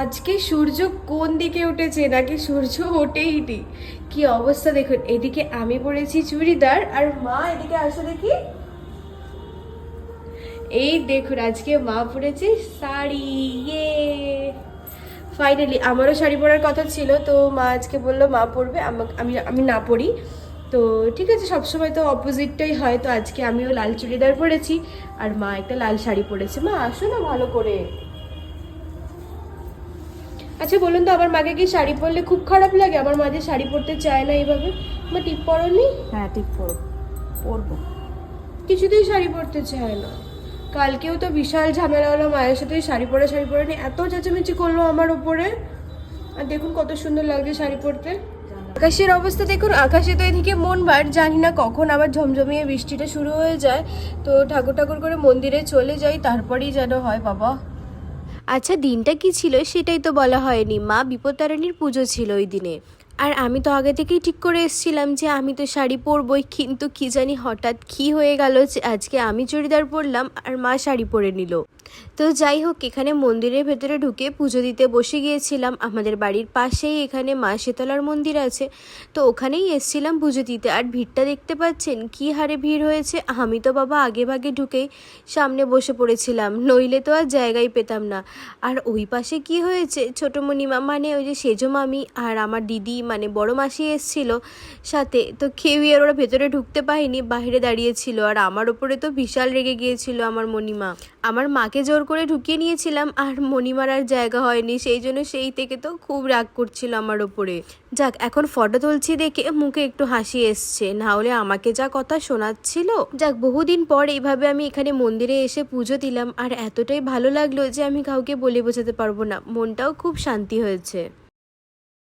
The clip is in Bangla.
আজকে সূর্য কোন দিকে উঠেছে নাকি সূর্য ওঠেই নি? কি অবস্থা দেখুন, এদিকে আমি পরেছি চুড়িদার আর মা এদিকে আসো দেখি। এই দেখুন, আজকে মা পরেছে শাড়ি ইয়ে। ফাইনালি আমারও শাড়ি পরার কথা ছিল, তো মা আজকে বলল মা পরবে, আমি আমি না পরি। তো ঠিক আছে, সবসময় তো অপোজিটটাই হয়, তো আজকে আমিও লাল চুড়িদার পরেছি, আর মা একটা লাল শাড়ি পরেছে। মা, আসো না ভালো করে। আচ্ছা বলুন তো আমার মাকে কি শাড়ি পরলে খুব খারাপ লাগে? আমার মা যে শাড়ি পরতে চায় না এইভাবে। মা টিপ পরনি? হ্যাঁ ঠিক পরব পরবো। কিছুতেই শাড়ি পরতে চায় না। কালকেও তো বিশাল ঝামেলা হলো মায়ের সাথে শাড়ি পরে শাড়ি পরে নিয়ে এত চেঁচামেচি করল আমার উপরে। আর দেখুন কত সুন্দর লাগছে শাড়ি পরতে। আকাশের অবস্থা দেখুন আকাশে তো এদিকে মন বার জানি না কখন আবার ঝমঝমিয়ে বৃষ্টিটা শুরু হয়ে যায়। তো ঠাকুর ঠাকুর করে মন্দিরে চলে যাই তারপরেই যেন হয় বাবা। আচ্ছা দিনটা কি ছিল? সেটাই তো বলা হয়নি। মা বিপত্তারিণীর পুজো ছিল ওই দিনে। আর আমি তো আগে থেকেই ঠিক করে এসেছিলাম যে আমি তো শাড়ি পরবই, কিন্তু কি জানি হঠাৎ কি হয়ে গেল যে আজকে আমি চুড়িদার পরলাম আর মা শাড়ি পরে নিল। তো যাই হোক, এখানে মন্দিরের ভেতরে ঢুকে পুজো দিতে বসে গিয়েছিলাম। আমাদের বাড়ির পাশেই এখানে মা শীতলার মন্দির আছে। তো ওখানেই এসছিলাম পুজো দিতে। আর ভিড়টা দেখতে পাচ্ছেন, কি হারে ভিড় হয়েছে। আমি তো বাবা আগে ভাগে ঢুকেই সামনে বসে পড়েছিলাম। নইলে তো আর জায়গাই পেতাম না। আর ওই পাশে কি হয়েছে? ছোটো মণিমা মানে ওই যে সেজো মামি আর আমার দিদি মানে বড় মাসি এসছিল সাথে, তো কেউই আর ওরা ভেতরে ঢুকতে পায়নি বাইরে দাঁড়িয়েছিল। আর আমার ওপরে তো বিশাল রেগে গিয়েছিল আমার মণিমা আমার মাকে জোর করে ঢুকিয়ে নিয়েছিলাম, আর মণিমার আর জায়গা হয়নি, সেই জন্য সেই থেকে তো খুব রাগ করছিল আমার ওপরে। যাক, এখন ফটো তুলছি দেখে মুখে একটু হাসি এসছে, না হলে আমাকে যা কথা শোনাচ্ছিল। যাক, বহুদিন পর এইভাবে আমি এখানে মন্দিরে এসে পুজো দিলাম, আর এতটাই ভালো লাগল যে আমি কাউকে বলে বোঝাতে পারব না। মনটাও খুব শান্তি হয়েছে।